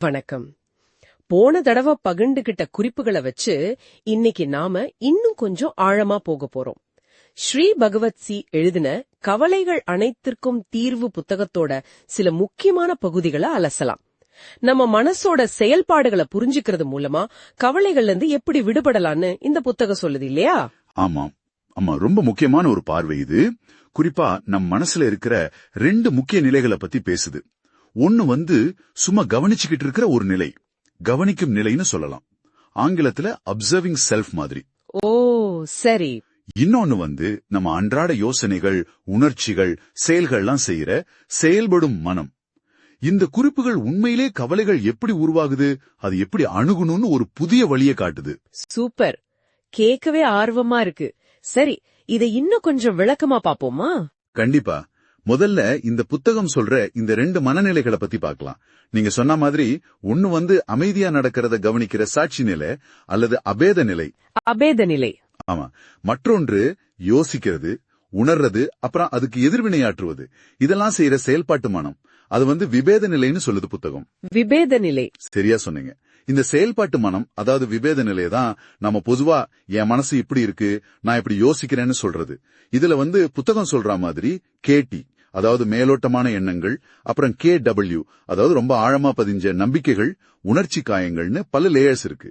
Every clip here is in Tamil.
வணக்கம். போன தடவை பகிர்ந்துகிட்ட குறிப்புகளை வச்சு இன்னைக்கு நாம இன்னும் கொஞ்சம் ஆழமா போக போறோம். ஸ்ரீ பகவத் சி எழுதின கவலைகள் அனைத்திற்கும் தீர்வு புத்தகத்தோட சில முக்கியமான பகுதிகளை அலசலாம். நம்ம மனசோட செயல்பாடுகளை புரிஞ்சுக்கிறது மூலமா கவலைகள்ல இருந்து எப்படி விடுபடலாம்னு இந்த புத்தகம் சொல்லுது இல்லையா? ஆமா ஆமா ரொம்ப முக்கியமான ஒரு பார்வை இது. குறிப்பா நம் மனசுல இருக்கிற ரெண்டு முக்கிய நிலைகளை பத்தி பேசுது. ஒன்னு வந்து சும்மா கவனிச்சுக்கிட்டு இருக்கிற ஒரு நிலை. கவனிக்கும் நிலைன்னு சொல்லலாம். ஆங்கிலத்துல அப்சர்விங் செல்ஃப் மாதிரி. ஓ சரி. இன்னொன்னு வந்து நம்ம அன்றாட யோசனைகள் உணர்ச்சிகள் செயல்கள்லாம் செய்யற செயல்படும் மனம். இந்த குறிப்புகள் உண்மையிலே கவலைகள் எப்படி உருவாகுது அது எப்படி அணுகணும்னு ஒரு புதிய வழியை காட்டுது. சூப்பர். கேட்கவே ஆர்வமா இருக்கு. சரி இதை இன்னும் கொஞ்சம் விளக்கமா பாப்போமா கண்டிப்பா. முதல்ல இந்த புத்தகம் சொல்ற இந்த ரெண்டு மனநிலைகளை பத்தி பார்க்கலாம். நீங்க சொன்ன மாதிரி ஒன்னு வந்து அமைதியா நடக்கிறத கவனிக்கிற சாட்சி நிலை அல்லது அபேத நிலை. அபேத நிலை. ஆமா. மற்றொன்று யோசிக்கிறது உணர்றது அப்புறம் அதுக்கு எதிர்வினையாற்றுவது. இதெல்லாம் செய்யற செயல்பாட்டு மனம். அது வந்து விபேத நிலைன்னு சொல்லுது புத்தகம். விபேத நிலை. சரியா சொன்னீங்க. இந்த செயல்பாட்டு மனம் அதாவது விபேத நிலை தான் நம்ம பொதுவா என் மனசு இப்படி இருக்கு நான் இப்படி யோசிக்கிறேன்னு சொல்றது. இதுல வந்து புத்தகம் சொல்ற மாதிரி கேடி அதாவது மேலோட்டமான எண்ணங்கள் அப்புறம் கே டபிள்யூ அதாவது ரொம்ப ஆழமா பதிஞ்ச நம்பிக்கைகள் உணர்ச்சி காயங்கள்னு பல லேயர்ஸ் இருக்கு.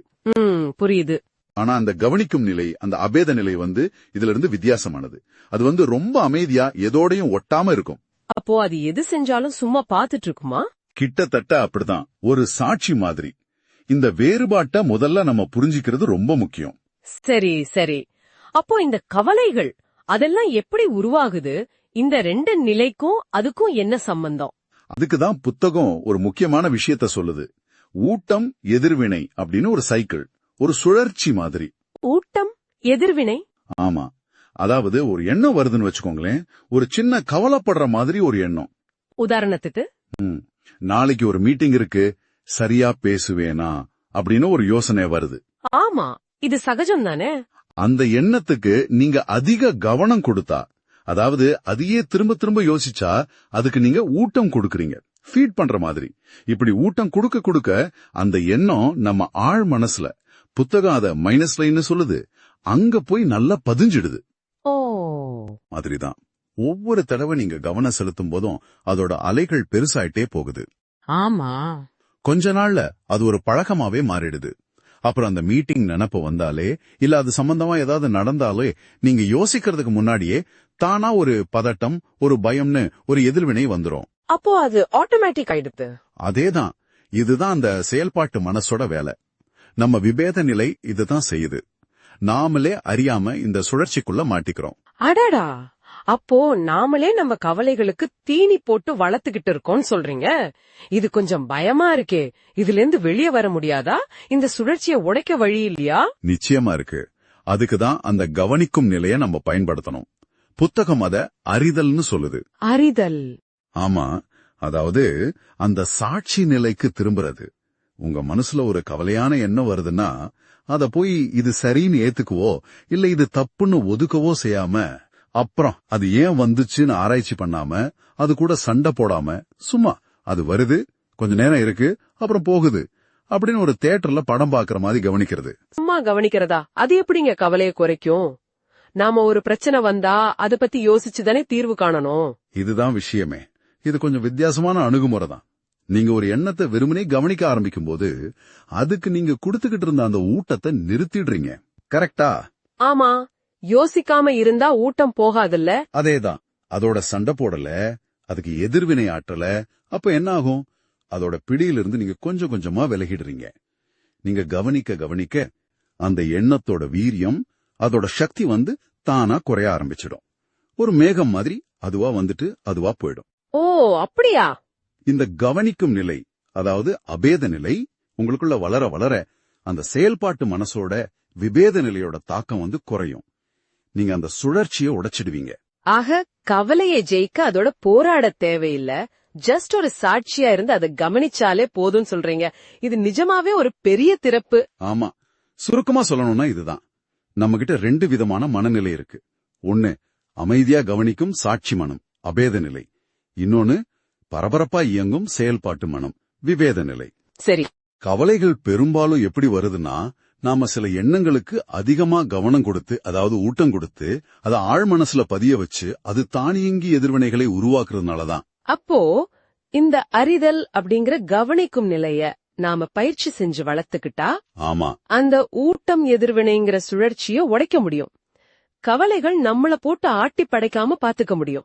புரியுது. ஆனா அந்த கவனிக்கும் நிலை அந்த அபேத நிலை வந்து இதுல இருந்து வித்தியாசமானது. அது வந்து ரொம்ப அமைதியா எதோடையும் ஒட்டாம இருக்கும். அப்போ அது எது செஞ்சாலும் சும்மா பாத்துட்டு இருக்குமா? கிட்டத்தட்ட அப்படிதான். ஒரு சாட்சி மாதிரி. இந்த வேறுபாட்டை முதல்ல நம்ம புரிஞ்சுக்கிறது ரொம்ப முக்கியம். சரி சரி. அப்போ இந்த கவலைகள் அதெல்லாம் எப்படி உருவாகுது? இந்த ரெண்டு நிலைக்கும் அதுக்கும் என்ன சம்பந்தம்? அதுக்குதான் புத்தகம் ஒரு முக்கியமான விஷயத்த சொல்லுது. ஊட்டம் எதிர்வினை அப்படின்னு ஒரு சைக்கிள் ஒரு சுழற்சி மாதிரி. ஊட்டம் எதிர்வினை? ஆமா. அதாவது ஒரு எண்ணம் வருதுன்னு வச்சுக்கோங்களேன் ஒரு சின்ன கவலைப்படுற மாதிரி ஒரு எண்ணம். உதாரணத்துக்கு? நாளைக்கு ஒரு மீட்டிங் இருக்கு சரியா பேசுவேனா அப்படின்னு ஒரு யோசனை வருது. ஆமா இது சகஜம் தானே அந்த எண்ணத்துக்கு நீங்க அதிக கவனம் கொடுத்தா அதாவது அதையே திரும்ப திரும்ப யோசிச்சா அதுக்கு நீங்க ஊட்டம் கொடுக்கறீங்க. ஃபீட் பண்ற மாதிரி. இப்படி ஊட்டம் கொடுக்க கொடுக்க அந்த எண்ணம் நம்ம ஆழ் மனசுல புத்தகம் அத மைனஸ் லைன்னு சொல்லுது அங்க போய் நல்லா பதிஞ்சிடுது. ஓ. மாதிரிதான். ஒவ்வொரு தடவை நீங்க கவனம் செலுத்தும் போதும் அதோட அலைகள் பெருசாயிட்டே போகுது. ஆமா. கொஞ்ச நாள்ல அது ஒரு பழக்கமாவே மாறிடுது. அப்புறம் அந்த மீட்டிங் நினப்பு வந்தாலே இல்ல அது சம்பந்தமா ஏதாவது நடந்தாலே நீங்க யோசிக்கிறதுக்கு முன்னாடியே தானா ஒரு பதட்டம் ஒரு பயம்னு ஒரு எதிர்வினை வந்துரும். அப்போ அது ஆட்டோமேட்டிக் ஆயிடுது. அதேதான். இதுதான் அந்த செயல்பாட்டு மனசோட வேலை. நம்ம விபேத நிலை இதுதான் செய்யுது. நாமளே அறியாம இந்த சுழற்சிக்குள்ள மாட்டிக்கிறோம். அடடா! அப்போ நாமளே நம்ம கவலைகளுக்கு தீனி போட்டு வளர்த்துக்கிட்டு இருக்கோம்னு சொல்றீங்க? இது கொஞ்சம் பயமா இருக்கே. இதுல இருந்து வெளியே வர முடியாதா? இந்த சுழற்சியை உடைக்க வழி இல்லையா? நிச்சயமா இருக்கு. அதுக்குதான் அந்த கவனிக்கும் நிலைய நம்ம பயன்படுத்தணும். புத்தகம் அத அறிதல்னு சொல்லுது. அறிதல். ஆமா. அதாவது அந்த சாட்சி நிலைக்கு திரும்புறது. உங்க மனசுல ஒரு கவலையான எண்ணம் வருதுன்னா அத போய் இது சரின்னு ஏத்துக்குவோ இல்ல இது தப்புன்னு ஒதுக்கவோ செய்யாம அப்புறம் அது ஏன் வந்துச்சுன்னு ஆராய்ச்சி பண்ணாம அது கூட சண்டை போடாம சும்மா அது வருது கொஞ்ச நேரம் இருக்கு அப்புறம் போகுது அப்படின்னு ஒரு தியேட்டர்ல படம் பாக்குற மாதிரி கவனிக்கிறது. சும்மா கவனிக்கிறதா? அது எப்படிங்க கவலையை குறைக்கும்? நாம ஒரு பிரச்சனை வந்தா அத பத்தி யோசிச்சு தானே தீர்வு காணணும். இதுதான் விஷயமே. இது கொஞ்சம் வித்தியாசமான அணுகுமுறை தான். நீங்க ஒரு எண்ணத்தை வெறுமனே கவனிக்க ஆரம்பிக்கும் போது அதுக்கு நீங்க கொடுத்துக்கிட்டு இருந்த அந்த ஊட்டத்தை நிறுத்திடுறீங்க. கரெக்டா? ஆமா. யோசிக்காம இருந்தா ஊட்டம் போகாதுல்ல? அதேதான். அதோட சண்டை போடல அதுக்கு எதிர்வினை ஆற்றல அப்ப என்ன ஆகும் அதோட பிடியிலிருந்து நீங்க கொஞ்சம் கொஞ்சமா விலகிடுறீங்க. நீங்க கவனிக்க கவனிக்க அந்த எண்ணத்தோட வீரியம் அதோட சக்தி வந்து தானா குறைய ஆரம்பிச்சிடும். ஒரு மேகம் மாதிரி அதுவா வந்துட்டு அதுவா போயிடும். ஓ அப்படியா? இந்த கவனிக்கும் நிலை அதாவது அபேத நிலை உங்களுக்குள்ள வளர வளர அந்த செயல்பாட்டு மனசோட விபேத நிலையோட தாக்கம் வந்து குறையும். நீங்க அந்த சுழற்சியை உடைச்சிடுவீங்க. ஆக கவலையை ஜெயிக்க அதோட போராட தேவையில்ல. ஜஸ்ட் ஒரு சாட்சியா இருந்து அதை கவனிச்சாலே போதும்னு சொல்றீங்க. இது நிஜமாவே ஒரு பெரிய திறப்பு. ஆமா. சுருக்கமா சொல்லணும்னா இதுதான். நம்ம கிட்ட ரெண்டு விதமான மனநிலை இருக்கு. ஒன்னு அமைதியா கவனிக்கும் சாட்சி மனம் அபேத நிலை. இன்னொன்னு பரபரப்பா இயங்கும் செயல்பாட்டு மனம் விவேத நிலை. சரி. கவலைகள் பெரும்பாலும் எப்படி வருதுன்னா நாம சில எண்ணங்களுக்கு அதிகமா கவனம் கொடுத்து அதாவது ஊட்டம் கொடுத்து அதை ஆழ் மனசுல பதிய வச்சு அது தானியங்கி எதிர்வினைகளை உருவாக்குறதுனாலதான். அப்போ இந்த அறிதல் அப்படிங்கிற கவனிக்கும் நிலைய நாம பயிற்சி செஞ்சு வளர்த்துக்கிட்டா ஆமா. அந்த ஊட்டம் எதிர்வினைங்கிற சுழற்சிய உடைக்க முடியும். கவலைகள் நம்மள போட்டு ஆட்டி படைக்காம பாத்துக்க முடியும்.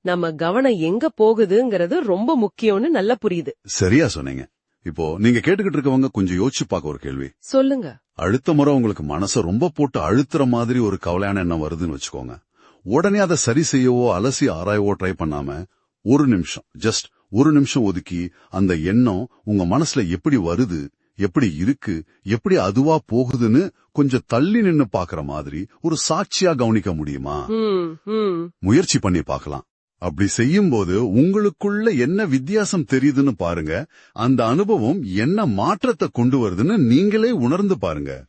நம்ம கவனம் எங்க போகுதுங்கிறது ரொம்ப முக்கியம்னு நல்லா புரியுது. சரியா சொன்னீங்க. இப்போ நீங்க கேட்டுக்கிட்டு இருக்கவங்க கொஞ்சம் யோசிச்சு பார்க்க ஒரு கேள்வி. சொல்லுங்க. அடுத்த முறை உங்களுக்கு மனச ரொம்ப போட்டு அழுத்துற மாதிரி ஒரு கவலையான எண்ணம் வருதுன்னு வச்சுக்கோங்க. உடனே அதை சரி செய்யவோ அலசி ஆராயவோ ட்ரை பண்ணாம ஒரு நிமிஷம் ஜஸ்ட் ஒரு நிமிஷம் ஒதுக்கி அந்த எண்ணம் உங்க மனசுல எப்படி வருது எப்படி இருக்கு எப்படி அதுவா போகுதுன்னு கொஞ்சம் தள்ளி நின்னு பாக்குற மாதிரி ஒரு சாட்சியா கவனிக்க முடியுமா. முயற்சி பண்ணி பார்க்கலாம். அப்படி செய்யும்போது உங்களுக்குள்ள என்ன வித்தியாசம் தெரியுதுன்னு பாருங்க. அந்த அனுபவம் என்ன மாற்றத்தை கொண்டு வருதுன்னு நீங்களே உணர்ந்து பாருங்க.